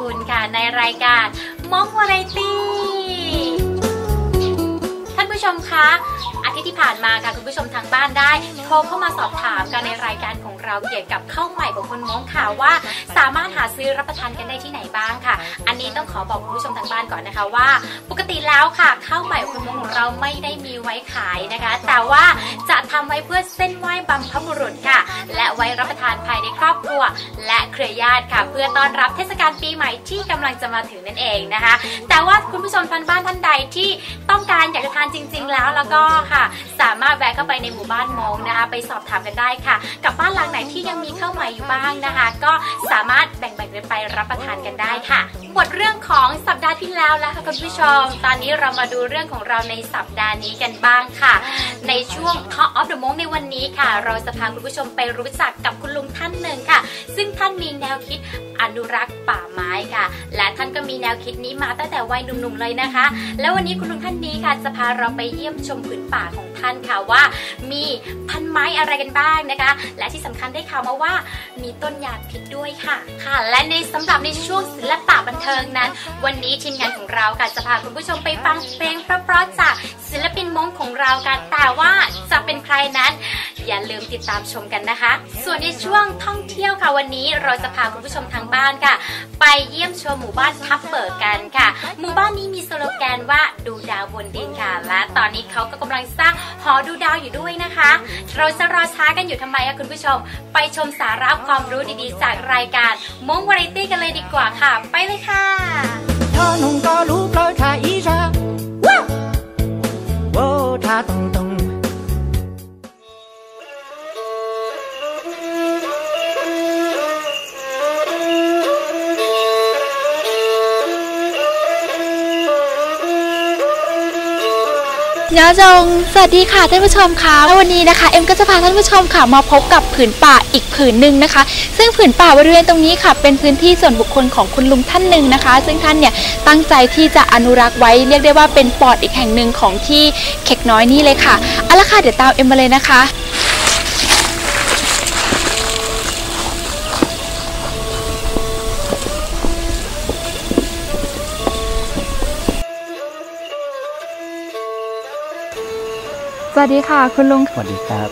กุลค่ะในรายการมองวาไรตี้ท่านผู้ชมคะ ทิตย์ที่ผ่านมาค่ะคุณผู้ชมทางบ้านได้ โทรเข้ามาสอบถามกันในรายการของเราเกี่ยวกับข้าวใหม่ของคนม้งค่ะว่า สามารถหาซื้อรับประทานกันได้ที่ไหนบ้างค่ะ อันนี้ต้องขอบอกคุณผู้ชมทางบ้านก่อนนะคะว่า ปกติแล้วค่ะข้าวใหม่ของคนม้งของเราไม่ได้มีไว้ขายนะคะ แต่ว่าจะทำไว้เพื่อเส้นไหว้บรรพบุรุษค่ะ และไว้รับประทานภายในครอบครัว และเครือญาติค่ะ เพื่อต้อนรับเทศกาลปีใหม่ที่กำลังจะมาถึงนั่นเองนะคะ แต่ว่าคุณผู้ชมทางบ้านท่านใดที่ต้องการอยากจะทานจริง ๆ แล้วแล้วก็ค่ะสามารถแวะเข้าไปในหมู่บ้านมงนะคะ ไปสอบถามกันได้ค่ะ กับบ้านหลังไหนที่ยังมีข้าวใหม่อยู่บ้างนะคะ ก็สามารถแบ่งๆกันไปรับประทานกันได้ค่ะหมดเรื่องของสัปดาห์ที่แล้วแล้วค่ะคุณผู้ชม ตอนนี้เรามาดูเรื่องของเราในสัปดาห์นี้กันบ้างค่ะ ในช่วง Talk of the Monk ในวันนี้ค่ะ เราจะพาคุณผู้ชมไปรู้จักกับคุณลุงท่านหนึ่งค่ะ ซึ่งท่านมีแนวคิดอนุรักษ์ป่าไม้ค่ะ และท่านก็มีแนวคิดนี้มาตั้งแต่วัยหนุ่มๆเลยนะคะ แล้ววันนี้คุณลุงท่านนี้ค่ะจะพาเราไปเยี่ยมชมผืนป่าของท่านค่ะว่า มีพันไม้อะไรกันบ้างนะคะ และที่สำคัญได้ข่าวมาว่ามีต้นยาพิษด้วยค่ะค่ะ และในสำหรับในช่วงศิลปะบันเทิงนั้น วันนี้ทีมงานของเราค่ะจะพาคุณผู้ชมไปฟังเพลงเพราะๆจากศิลปินมงของเรากันแต่ว่าจะเป็นใครนั้น อย่าลืมติดตามชมกันนะคะ ส่วนในช่วงท่องเที่ยวค่ะวันนี้เราจะพาคุณผู้ชมทางบ้านค่ะ ไปเยี่ยมชมหมู่บ้านทับเบิกกันค่ะ หมู่บ้านนี้มีสโลแกนว่าดูดาวบนดินค่ะ และตอนนี้เขาก็กำลังสร้างหอดูดาวอยู่ด้วยนะคะ เราจะรอช้ากันอยู่ทำไมคะคุณผู้ชม ไปชมสาระความรู้ดีๆ จากรายการมงวาไรตี้กันเลยดีกว่าค่ะ ไปเลยค่ะเธอหนุ่มก็รู้เพราะอีชาว้าวโอ้เธอตรงตรง ยอจง สวัสดีค่ะท่านผู้ชมค่ะววันนี้นะคะ เอ็มก็จะพาท่านผู้ชมค่ะ มาพบกับผืนป่าอีกผืนหนึ่งนะคะ ซึ่งผืนป่าบริเวณตรงนี้ค่ะ เป็นพื้นที่ส่วนบุคคลของคุณลุงท่านหนึ่งนะคะ ซึ่งท่านเนี่ยตั้งใจที่จะอนุรักษ์ไว้เรียกได้ว่าเป็นปอดอีกแห่งหนึ่งของที่เข็กน้อยนี่เลยค่ะเอาละค่ะเดี๋ยวตามเอ็มมาเลยนะคะ วัสดีค่ะ คุณลุง สวัสดีครับ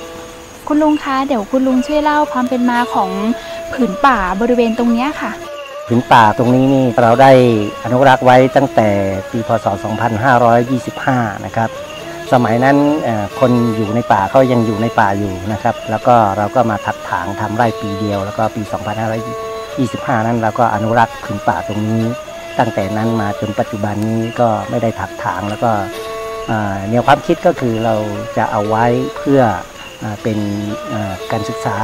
คุณลุงคะ เดี๋ยวคุณลุงช่วยเล่าความเป็นมาของผืนป่าบริเวณตรงเนี้ยค่ะ ผืนป่าตรงนี้นี่เราได้อนุรักษ์ไว้ตั้งแต่ปีพศ 2525 นะครับ สมัยนั้นเอ่อคนอยู่ในป่าเขายังอยู่ในป่าอยู่นะครับ แล้วก็เราก็มาถักถางทำไร่ปีเดียว แล้วก็ปี 2525 นั้นเราก็อนุรักษ์ผืนป่าตรงนี้ ตั้งแต่นั้นมาจนปัจจุบันนี้ก็ไม่ได้ถักถางแล้วก็เอ่อ แนวความคิดก็คือเราจะเอาไว้เพื่อเอ่อเป็นการศึกษา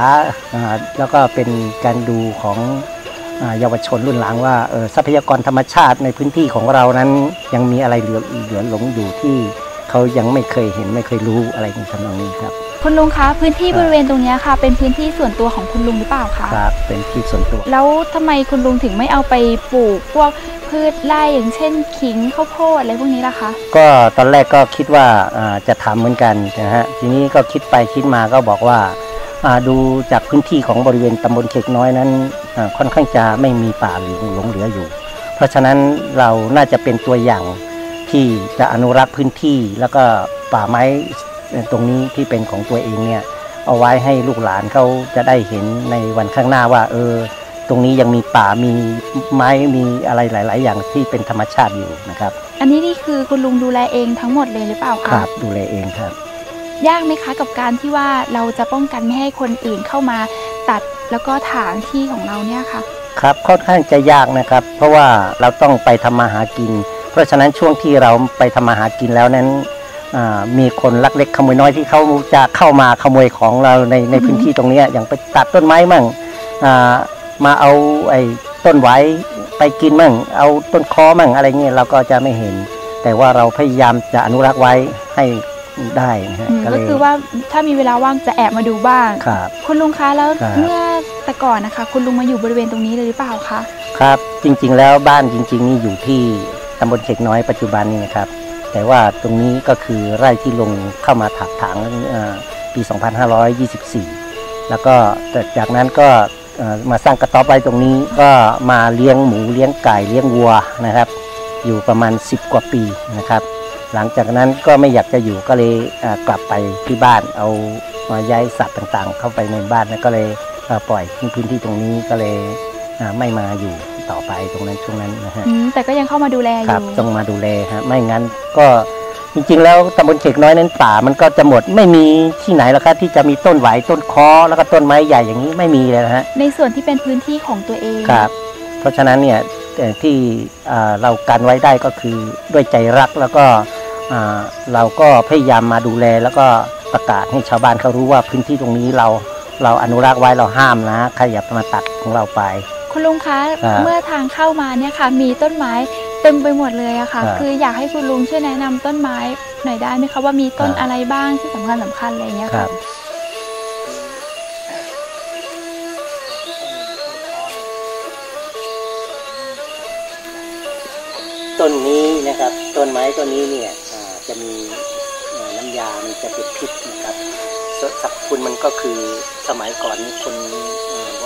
แล้วก็เป็นการดูของเยาวชนรุ่นหลังว่าทรัพยากรธรรมชาติในพื้นที่ของเรานั้นยังมีอะไรเหลือเหลือหลงอยู่ที่ เขายังไม่เคยเห็นไม่เคยรู้อะไรในทำนองนี้ครับ คุณลุงคะพื้นที่บริเวณตรงเนี้ยค่ะ เป็นพื้นที่ส่วนตัวของคุณลุงหรือเปล่าคะครับ เป็นที่ส่วนตัว แล้วทำไมคุณลุงถึงไม่เอาไปปลูกพวกพืชไร่อย่างเช่นขิงข้าวโพดอะไรพวกนี้ล่ะคะ ก็ตอนแรกก็คิดว่าอ่าจะทำเหมือนกันนะฮะทีนี้ก็คิดไปคิดมาก็บอกว่าอ่าดูจากพื้นที่ของบริเวณตำบลเขกน้อยนั้นอ่าค่อนข้างจะไม่มีป่าหลงหลงเหลืออยู่ เพราะฉะนั้นเราน่าจะเป็นตัวอย่าง ที่จะอนุรักษ์พื้นที่ แล้วก็ป่าไม้ตรงนี้ที่เป็นของตัวเองเนี่ยเอาไว้ให้ลูกหลานเขาจะได้เห็นในวันข้างหน้าว่า เออ ตรงนี้ยังมีป่ามีไม้มีอะไรหลาย ๆ อย่างที่เป็นธรรมชาติอยู่นะครับ อันนี้นี่คือคุณลุงดูแลเองทั้งหมดเลยหรือเปล่าคคะรับดูแลเองครับ ยากไหมคะกับการที่ว่าเราจะป้องกันไม่ให้คนอื่นเข้ามาตัดแล้วก็ถางที่ของเราเนี่ยค่ะครับค่อนข้างจะยากนะครับ เพราะว่าเราต้องไปทำมาหากิน เพราะฉะนั้นช่วงที่เราไปทำมาหากินแล้วนั้นอ่ามีคนลักเล็กขโมยน้อยที่เขาจะเข้ามาขโมยของเราในในอือฮึพื้นที่ตรงเนี้ยอย่างไปตัดต้นไม้มั่งอ่ามาเอาไอ้ต้นไว้ไปกินมั่ง เอาต้นคอมั่งอะไรเงี้ยเราก็จะไม่เห็น แต่ว่าเราพยายามจะอนุรักษ์ไว้ให้ได้นะฮะอืมก็เลก็ยคือว่าถ้ามีเวลาว่างจะแอบมาดูบ้างครับคุณลุงคะแล้วครับเมื่อแต่ก่อนนะคะ คุณลุงมาอยู่บริเวณตรงนี้เลยหรือเปล่าคะครับ จริง ๆ แล้วบ้านจริง ๆ นี่อยู่ที่ ตำบลเขกน้อยปัจจุบันนี้นะครับ แต่ว่าตรงนี้ก็คือไร่ที่ลงเข้ามาถักถางปี 2524 แล้วก็จากนั้นก็มาสร้างกระต๊อบไว้ตรงนี้ก็มาเลี้ยงหมูเลี้ยงไก่เลี้ยงวัวนะครับ อยู่ประมาณ 10 กว่าปีนะครับ หลังจากนั้นก็ไม่อยากจะอยู่ก็เลยกลับไปที่บ้านเอามาย้ายสัตว์ต่างๆ เข้าไปในบ้านแล้วก็เลยปล่อยทิ้งพื้นที่ตรงนี้ก็เลยไม่มาอยู่ ต่อไปตรงนั้นช่วงนั้นนะฮะอืมแต่ก็ยังเข้ามาดูแลอครับยู่ต้องมาดูแลฮะไม่งั้นก็จริงๆแล้วตำบลเขกน้อยนั้นป่ามันก็จะหมดไม่มีที่ไหนแล้วครับที่จะมีต้นไหวต้นคอแล้วก็ต้นไม้ใหญ่อย่างนี้ไม่มีเลยนะฮะในส่วนที่เป็นพื้นที่ของตัวเองครับ เพราะฉะนั้นเนี่ยเอ่อที่อ่าเรากันไว้ได้ก็คือด้วยใจรักแล้วก็อ่าเราก็พยายามมาดูแลแล้วก็ประกาศให้ชาวบ้านเขารู้ว่าพื้นที่ตรงนี้เราเราอนุรักษ์ไว้เราห้ามนะใครอย่ามาตัดของเราไป คุณลุงคะครับเมื่อทางเข้ามาเนี่ยค่ะ มีต้นไม้เต็มไปหมดเลยอะค่ะครับคืออยากให้คุณลุงช่วยแนะนำต้นไม้หน่อยได้ไหมคะว่ามีต้นครับอะไรบ้างที่สำคัญสำคัญอะไรอย่างเงี้ยครัค่ะบต้นนี้นะครับ ต้นไม้ต้นนี้เนี่ยอ่าจะมีอ่าน้ำยามันจะเป็นพิษนะครับสสรรพคุณมันก็คือสมัยก่อนนี้คนเอ่อโบ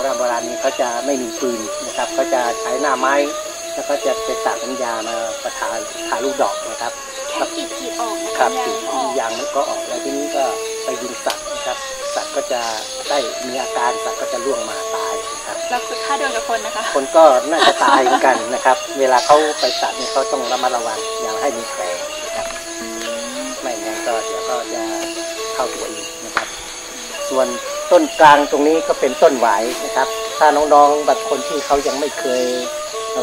ราณโบราณนี้เขาจะไม่มีปืนนะครับเขาจะใช้หน้าไม้ แล้วก็จะไปตัดน้ำยามาประทาทาลูกดอกนะครับแค่ขีดขีดออกครับถึงยางมันก็ออกแล้วทีนี้ก็ไปยิงสัตว์นะครับ สัตว์ก็จะได้มีอาการสัตว์ก็จะล่วงมาตายนะครับแล้วถ้าโดนกับคนนะคะ คนก็น่าจะตายเหมือนกันนะครับ เวลาเขาไปตัดเนี่ยเขาต้องระมัดระวังอย่าให้มีแผลนะครับไม่งั้นก็เดี๋ยวก็จะเข้าตัวอีกนะครับ ส่วน ต้นกลางตรงนี้ก็เป็นต้นหวายนะครับ ถ้าน้องๆบางคนที่เขายังไม่เคย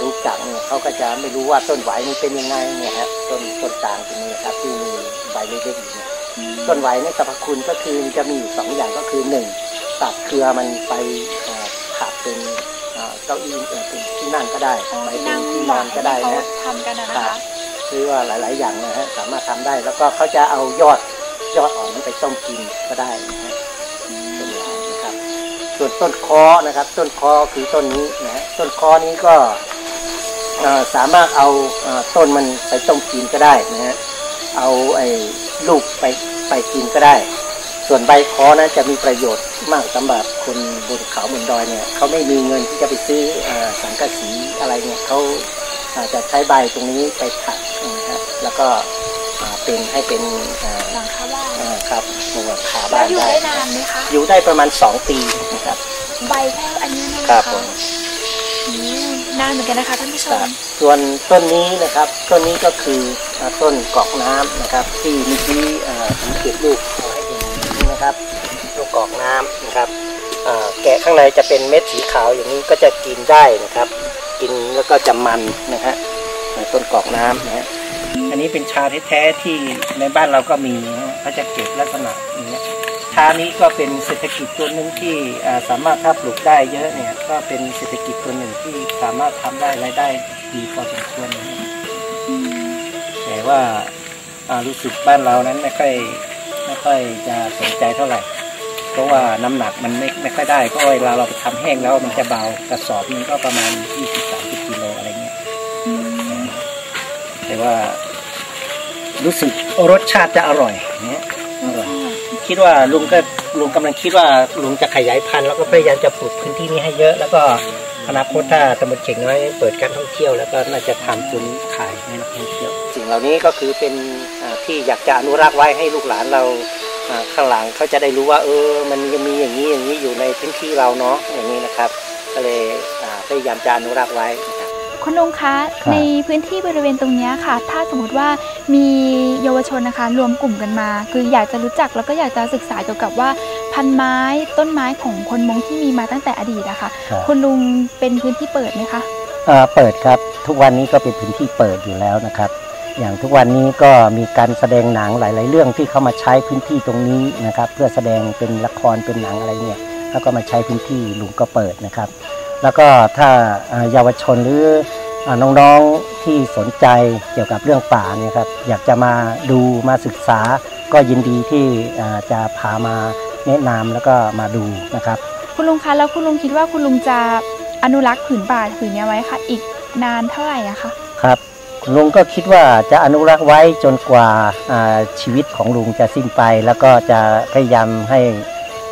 รู้จักเนี่ยเขาก็จะไม่รู้ว่าต้นหวายมันเป็นยังไงเนี่ยครับต้นต้นกลางตรงนี้ครับที่มีใบเล็กๆอยู่เนี่ยต้นหวายในยสรรพคุณก็คือจะมีอยู่สองอย่างก็คือหนึ่งตัดเครือมันไปเอ่อขับเป็นเอ่อเก้าอี้เอ่อเป็นที่นั่งก็ได้ไปเป็นที่นอนก็ได้นะทำกันนะครัคะบหรือว่าหลาย ๆ อย่างนะฮะสามารถทำได้แล้วก็เขาจะเอายอดยอดอ่อนนั้นไปต้มกินก็ได้นะฮะ ส่วนต้นคอนะครับ ต้นคอคือต้นนี้นะต้นคอนี้ก็สามารถเอาต้นมันไปต้มกินก็ได้นะฮะเอาไอ้ลูกไปไปกินก็ได้ ส่วนใบคอนะจะมีประโยชน์มากสำหรับคนบนเขาบนดอยเนี่ยเขาไม่มีเงินที่จะไปซื้อเอ่อสังกะสีอะไรเนี่ยเขาอาจจะใช้ใบตรงนี้ไปถักนะฮะแล้วก็ อ่าเป็นให้เป็นอ่าหลังคาบ้านอ่าครับตัวขาแล้บ้าวนอยู่ได้ได้นานไหมคะอยู่ได้ประมาณ 2 ปีนะครับ ใบแค่อันนี้นะครัคะบผมอืมนานเหมือนกันนะคะท่านผู้ชครัมบส่วนต้นนี้นะครับต้นนี้ก็คืออ่าต้นกอกน้ำนะครับ ที่เมื่อกี้อ่าผมเก็บลูกเอาให้ดูนี่นะครับลูกกอกน้ำนะครับอ่าแกะข้างในจะเป็นเม็ดสีขาวอย่างนี้ก็จะกินได้นะครับ กินแล้วก็จะมันนะฮะอ่าต้นกอกน้ำนะฮะ อันนี้เป็นชาแท้ๆที่ในบ้านเราก็มีนะฮะเขาจะเก็บลักษณะอย่างเงี้ยชานี้ก็เป็นเศรษฐกิจตัวหนึ่งที่สามารถถ้าปลูกได้เยอะเนี่ยก็เป็นเศรษฐกิจตัวหนึ่งที่สามารถทำได้รายได้ดีพอสมควรแต่ว่ารู้สึกบ้านเรานั้นไม่ค่อยไม่ค่อยจะสนใจเท่าไหร่ เพราะว่าน้ำหนักมันไม่ไม่ค่อยได้เพราะเวลาเราไปทำแห้งแล้วมันจะเบากระสอบนึงก็ประมาณ20-30กิโลอะไรเงี้ยแต่ว่า รู้สึกรสชาติจะอร่อยเนี่ยอร่อยคิดว่าลุงก็ลุงกำลังคิดว่าลุงจะขยายพันธุ์แล้วก็พยายามจะปลูกพื้นที่นี้ให้เยอะ แล้วก็อนาคตถ้าตำบลเข่งน้อยเปิดการท่องเที่ยว แล้วก็น่าจะทำจุนขายให้นักท่องเที่ยว สิ่งเหล่านี้ก็คือเป็นที่อยากจะอนุรักษ์ไว้ให้ลูกหลานเราข้างหลังเขาจะได้รู้ว่า เออ มันยังมีอย่างนี้อย่างนี้อยู่ในพื้นที่เราเนาะอย่างนี้นะครับ ก็เลยพยายามจะอนุรักษ์ไว้ ครับคุณลุงคะครับ ในพื้นที่บริเวณตรงเนี้ยค่ะ ถ้าสมมติว่ามีเยาวชนนะคะ รวมกลุ่มกันมา คืออยากจะรู้จักแล้วก็อยากจะศึกษาเกี่ยวกับว่า พันไม้ต้นไม้ของคนมงที่มีมาตั้งแต่อดีตนะคะครับ คุณลุงเป็นพื้นที่เปิดไหมคะเอ่อเปิดครับทุกวันนี้ก็เป็นพื้นที่เปิดอยู่แล้วนะครับ อย่างทุกวันนี้ก็มีการแสดงหนังหลาย ๆ เรื่องที่เข้ามาใช้พื้นที่ตรงนี้นะครับ เพื่อแสดงเป็นละครเป็นหนังอะไรเนี่ยแล้วก็มาใช้พื้นที่ลุงก็เปิดนะครับ แล้วก็ถ้าเอ่อเยาวชนหรือเอ่อน้องๆที่สนใจเกี่ยวกับเรื่องป่าเนี่ยครับอยากจะมาดูมาศึกษา ก็ยินดีที่เอ่อจะพามาแนะนำแล้วก็มาดูนะครับ คุณลุงคะแล้วคุณลุงคิดว่าคุณลุงจะอนุรักษ์ผืนป่าผืนเนี้ยไว้ค่ะ อีกนานเท่าไหร่อะคะครับลุงก็คิดว่าจะอนุรักษ์ไว้จนกว่าอ่าชีวิตของลุงจะสิ้นไป แล้วก็จะพยายามให้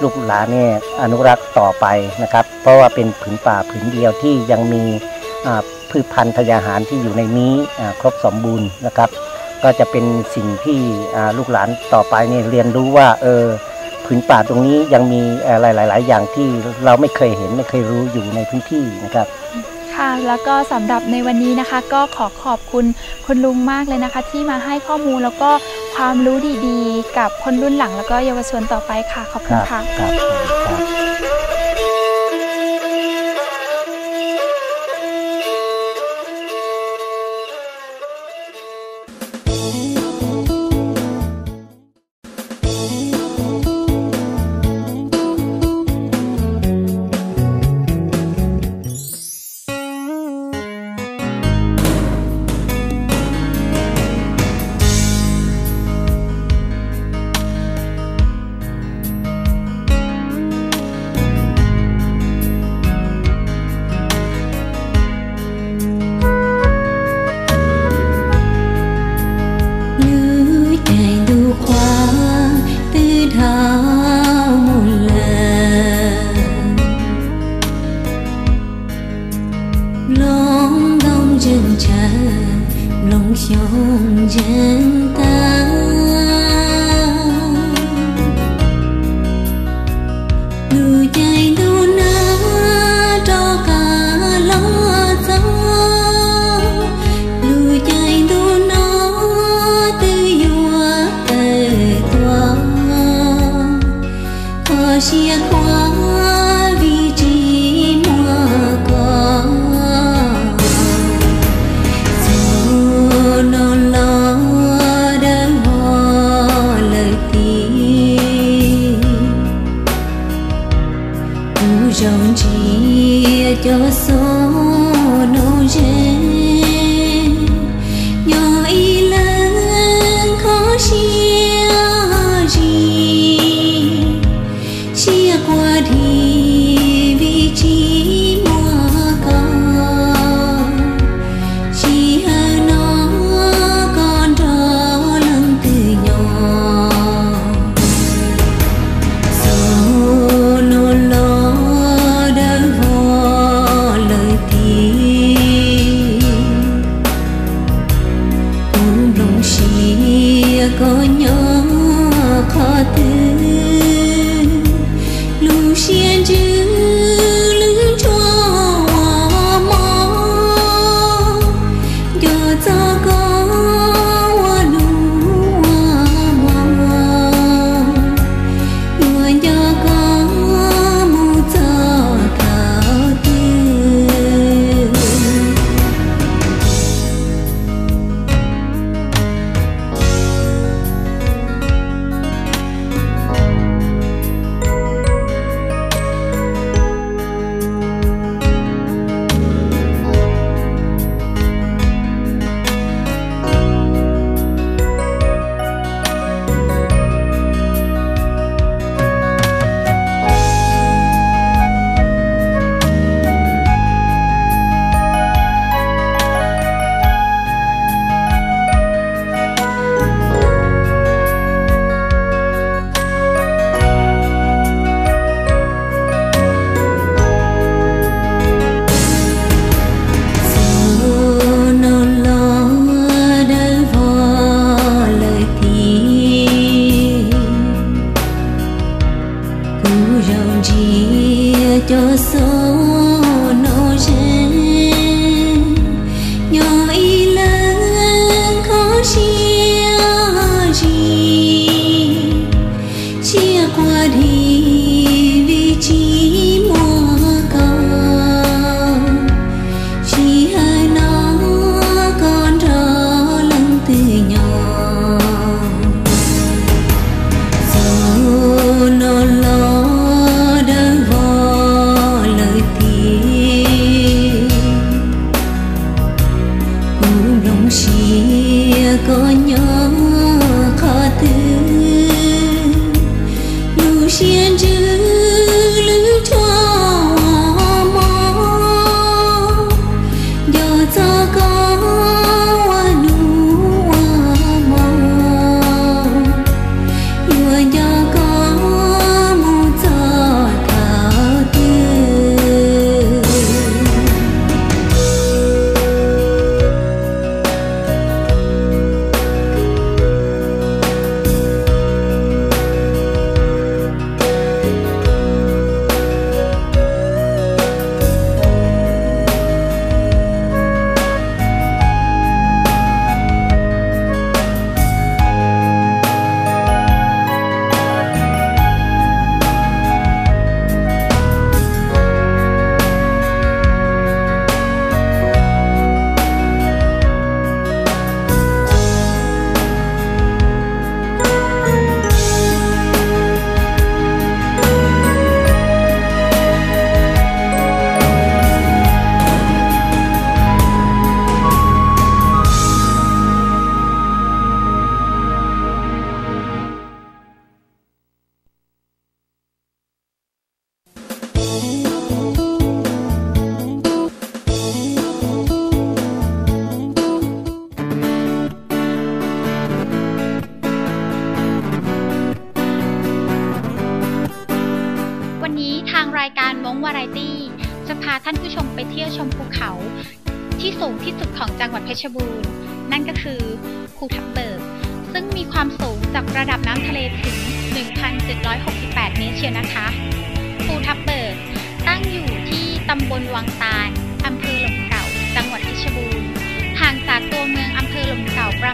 ลูกหลานเนี่ยอนุรักษ์ต่อไปนะครับ เพราะว่าเป็นผืนป่าผืนเดียวที่ยังมีพืชพันธุ์ทายาหารที่อยู่ในนี้ครบสมบูรณ์นะครับ ก็จะเป็นสิ่งที่ลูกหลานต่อไปเนี่ยเรียนรู้ว่าเออผืนป่าตรงนี้ยังมีอะไรหลาย ๆ อย่างที่เราไม่เคยเห็นไม่เคยรู้อยู่ในพื้นที่นะครับค่ะแล้วก็สำหรับในวันนี้นะคะก็ขอขอบคุณคุณลุงมากเลยนะคะ ที่มาให้ข้อมูลแล้วก็ ความรู้ดีๆ กับคนรุ่นหลังแล้วก็เยาวชนต่อไปค่ะ ขอบคุณค่ะ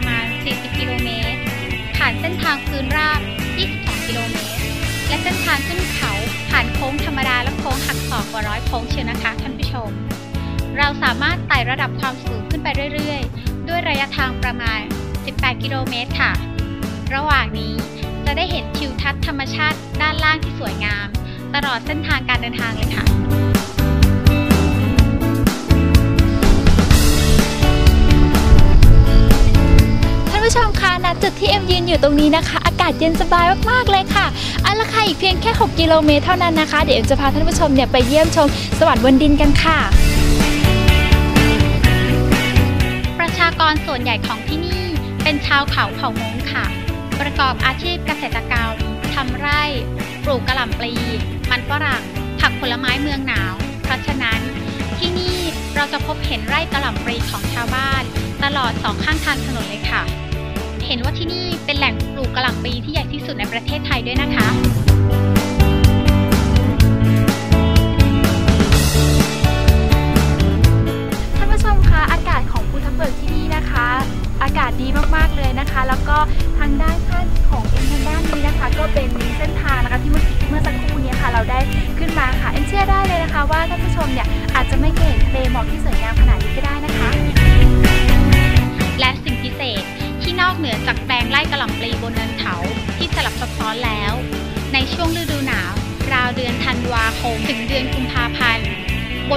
ประมาณ 40 กิโลเมตร ผ่านเส้นทางพื้นราบ 22 กิโลเมตร และเส้นทางขึ้นเขา ผ่านโค้งธรรมดาและโค้งหักศอกกว่าร้อยโค้งเชียวนะคะท่านผู้ชม เราสามารถไต่ระดับความสูงขึ้นไปเรื่อยๆ ด้วยระยะทางประมาณ 18 กิโลเมตรค่ะ ระหว่างนี้จะได้เห็นทิวทัศน์ธรรมชาติด้านล่างที่สวยงาม ตลอดเส้นทางการเดินทางเลยค่ะ ผู้ชมคะณจุดที่เอ็มยืนอยู่ตรงนี้นะคะ อากาศเย็นสบายมากๆเลยค่ะเอาละค่ะอีกเพียงแค่ 6 กิโลเมตรเท่านั้นนะคะ เดี๋ยวเอ็มจะพาท่านผู้ชมเนี่ยไปเยี่ยมชมสวรรค์บนดินกันค่ะ ประชากรส่วนใหญ่ของที่นี่ เป็นชาวเขาเผ่ามงค่ะ ประกอบอาชีพเกษตรกรรมทำไร่ ปลูกกระหล่ำปลี มันฝรั่ง ผักผลไม้เมืองหนาว เพราะฉะนั้นที่นี่เราจะพบเห็นไร่กระหล่ำปลีของชาวบ้าน ตลอดสองข้างทางถนนเลยค่ะ เห็นว่าที่นี่เป็นแหล่งปลูกกระหล่ำปีที่ใหญ่ที่สุดในประเทศไทยด้วยนะคะท่านผู้ชมคะอากาศของภูทับเบิกที่นี่นะคะ อากาศดีมากๆเลยนะคะ แล้วก็ทางด้านข้างของเอ็มทางด้านนี้นะคะ ก็เป็นเส้นทางนะคะที่เมื่อสักครู่นี้ค่ะ เราได้ขึ้นมาค่ะเอ็มเชื่อได้เลยนะคะ ว่าท่านผู้ชมเนี่ย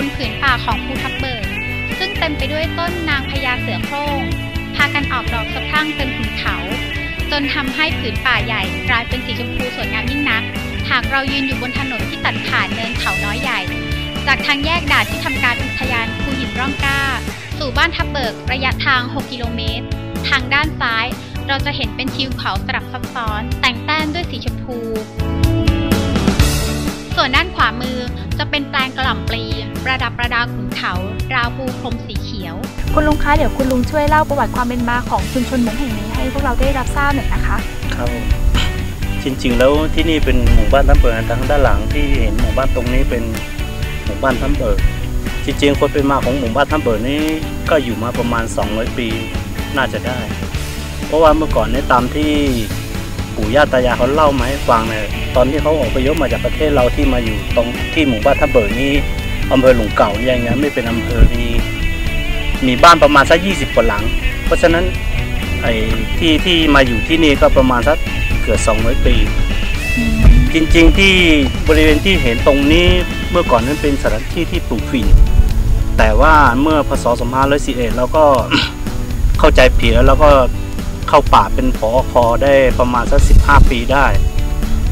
นผืนป่าของภูทับเบิก ซึ่งเต็มไปด้วยต้นนางพญาเสือโคร่ง พากันออกดอกสะพรั่งเต็มผืนเขา จนทำให้ผืนป่าใหญ่กลายเป็นสีชมพูสวยงามยิ่งนัก หากเรายืนอยู่บนถนนที่ตัดผ่านเนินเขาน้อยใหญ่ จากทางแยกด่านที่ทำการอุทยานภูหินร่องกล้า สู่บ้านทับเบิกระยะทาง 6 กิโลเมตร ทางด้านซ้ายเราจะเห็นเป็นทิวเขาสลับซับซ้อน แต่งแต้มด้วยสีชมพู ส่วนด้านขวามือจะเป็นแปลงกระหล่ำปลี ประดับประดาขุนเขา ราวปูพรมสีเขียว คุณลุงคะเดี๋ยวคุณลุงช่วยเล่าประวัติความเป็นมาของชุมชนมงแห่งนี้ให้พวกเราได้รับทราบหน่อยนะคะครับจริงๆ แล้วที่นี่เป็นหมู่บ้านทับเบิกทางด้านหลังที่เห็นหมู่บ้านตรงนี้เป็นหมู่บ้านทับเบิกจริงๆคนเป็นมาของหมู่บ้านทับเบิกนี้ก็อยู่มาประมาณ 200 ปีน่าจะได้ เพราะว่าเมื่อก่อนเนี่ยตามที่ปู่ย่าตายายเขาเล่ามาให้ฟังเนี่ยตอนที่เขาอพยพมาจากประเทศเราที่มาอยู่ตรงที่หมู่บ้านทับเบิกนี้ อำเภอหลงเก่าเนี่ยยังไม่เป็นอำเภอมีมีบ้านประมาณสัก20กว่าหลัง เพราะฉะนั้นไอ้ที่ที่มาอยู่ที่นี่ก็ประมาณสักเกือบ200ปี จริงๆที่บริเวณที่เห็นตรงนี้เมื่อก่อนนั้นเป็นสถานที่ที่ปลูกฝิ่นแต่ว่าเมื่อพศ2511เราก็เข้าใจผิดแล้วเราก็เข้าป่าเป็นผอคอได้ประมาณสัก15 ปีได้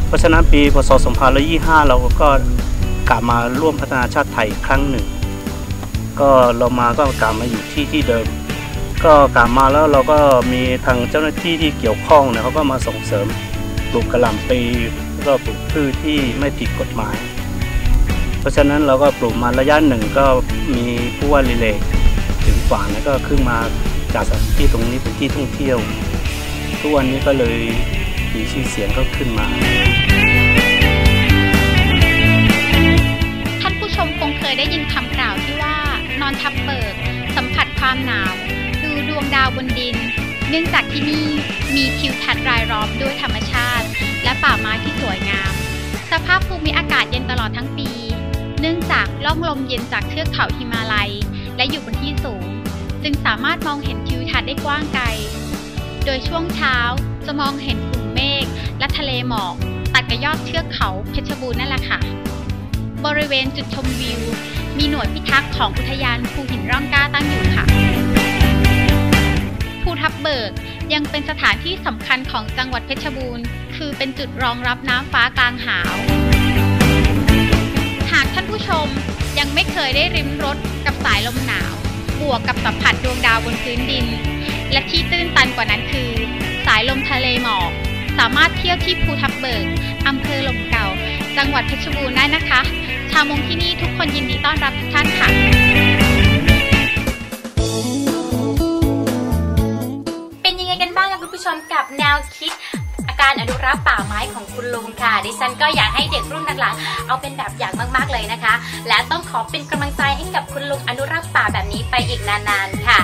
เพราะฉะนั้นปีพศ2525เราก็ กลับมาร่วมพัฒนาชาติไทยครั้งหนึ่ง ก็เรามาก็กลับมาอยู่ที่ที่เดิม ก็กลับมาแล้วเราก็มีทางเจ้าหน้าที่ที่เกี่ยวข้องเนี่ยเขาก็มาส่งเสริมปลูกกระหล่ำปีก็ปลูกพืชที่ไม่ผิดกฎหมาย เพราะฉะนั้นเราก็ปลูกมาระยะหนึ่งก็มีผู้ว่ารีเลย์ถึงฝั่งแล้วก็ขึ้นมาจากสถานที่ตรงนี้เป็นที่ท่องเที่ยว ทุกวันนี้ก็เลยมีชื่อเสียงก็ขึ้นมา เนื่องจากที่นี่มีทิวทัศน์รายล้อมด้วยธรรมชาติ และป่าไม้ที่สวยงาม สภาพภูมิอากาศเย็นตลอดทั้งปี เนื่องจากล่องลมเย็นจากเทือกเขาหิมาลัย และอยู่บนที่สูง จึงสามารถมองเห็นทิวทัศน์ได้กว้างไกล โดยช่วงเช้าจะมองเห็นกลุ่มเมฆและทะเลหมอกตัดกับยอดเทือกเขาเพชรบูรณ์นั่นแหละค่ะ บริเวณจุดชมวิว มีหน่วยพิทักษ์ของอุทยานภูหินร่องกล้าตั้งอยู่ค่ะ ภูทับเบิก ยังเป็นสถานที่สำคัญของจังหวัดเพชรบูรณ์ คือเป็นจุดรองรับน้ำฟ้ากลางหาว หากท่านผู้ชมยังไม่เคยได้ริมรสกับสายลมหนาว บวกกับสัมผัสดวงดาวบนพื้นดิน และที่ตื้นตันกว่านั้นคือ สายลมทะเลหมอกสามารถเที่ยวที่ภูทับเบิกอำเภอลมเก่า จังหวัดเพชรบูรณ์ได้นะคะ ชาวมงที่นี่ทุกคนยินดีต้อนรับทุกท่านค่ะ ผู้ชมกับแนวคิดการอนุรักษ์ป่าไม้ของคุณลุงค่ะ ดิฉันก็อยากให้เด็กรุ่นหลังๆเอาเป็นแบบอย่างมากๆเลยนะคะ และต้องขอเป็นกำลังใจให้กับคุณลุงอนุรักษ์ป่าแบบนี้ไปอีกนานๆค่ะ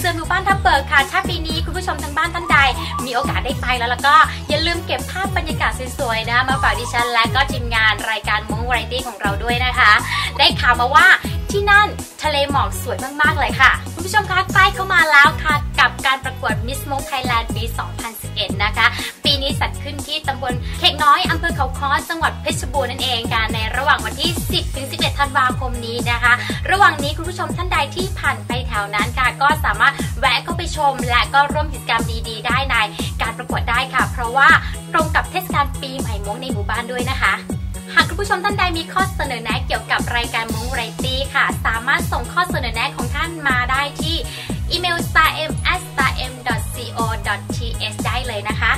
ส่วนหมู่บ้านทับเบิกค่ะ ถ้าปีนี้คุณผู้ชมทางบ้านท่านใด มีโอกาสได้ไปแล้วแล้วก็อย่าลืมเก็บภาพบรรยากาศสวยๆนะมาฝากดิฉันและก็ทีมงานรายการมุ้งวาไรตี้ของเราด้วยนะคะ ได้ข่าวมาว่า ที่นั่น ทะเลหมอกสวยมาก ๆ เลยค่ะ คุณผู้ชมคะใกล้เข้ามาแล้วค่ะ กับการประกวด Miss m o ไทยแลนด์ปี 2011 นะคะ ปีนี้จัดขึ้นที่ตำบลเขกน้อยอำเภอเขาค้อจังหวัดเพชรบูรณ์นั่นเองค่ะในระหว่างวันที่ 10 ถึง 11 ธันวาคมนี้นะคะ ระหว่างนี้คุณผู้ชมท่านใดที่ผ่านไปแถวนั้นค่ะ ก็สามารถแวะเข้าไปชม และก็ร่วมกิจกรรมดี ๆ ได้ในการประกวดได้ค่ะ เพราะว่าตรงกับเทศกาลปีใหม่มงในหมู่บ้านด้วยนะคะ หากคุณผู้ชมท่านใดมีข้อเสนอแนะเกี่ยวกับรายการมุ้งไรตี้ค่ะ สามารถส่งข้อเสนอแนะของท่านมาได้ที่อีเมล starm starm co th ได้เลยนะคะ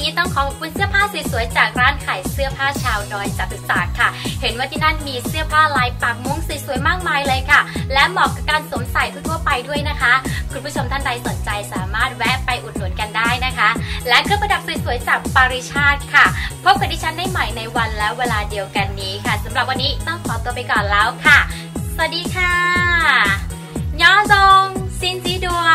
นี้ต้องขอขอบคุณเสื้อผ้าสวยๆจากร้านขายเสื้อผ้าชาวดอยจตุศากตร์ค่ะ เห็นว่าที่นั่นมีเสื้อผ้าลายปักมุ้งสวยๆมากมายเลยค่ะ และเหมาะกับการสวมใส่ทั่วไปด้วยนะคะ คุณผู้ชมท่านใดสนใจสามารถแวะไปอุดหนุนกันได้นะคะ และเครื่องประดับสวยๆจากปาริชาติค่ะ พบกับดิฉันได้ใหม่ในวันและเวลาเดียวกันนี้ค่ะสำหรับวันนี้ต้องขอตัวไปก่อนแล้วค่ะ สวัสดีค่ะยอจงซินจีดัว